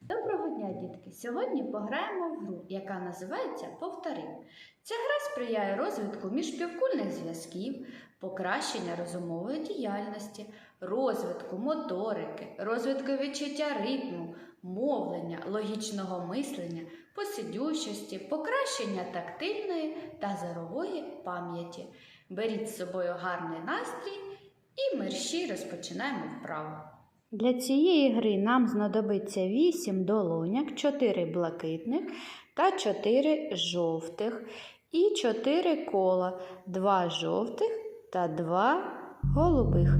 Доброго дня, дітки! Сьогодні пограємо в гру, яка називається Повтори. Ця гра сприяє розвитку міжпівкульних зв'язків, покращення розумової діяльності, розвитку моторики, розвитку відчуття ритму, мовлення, логічного мислення, посидючості, покращення тактильної та зорової пам'яті. Беріть з собою гарний настрій і мерщій розпочинаємо вправу. Для цієї гри нам знадобиться 8 долоняк, 4 блакитних та 4 жовтих і 4 кола, 2 жовтих та 2 голубих.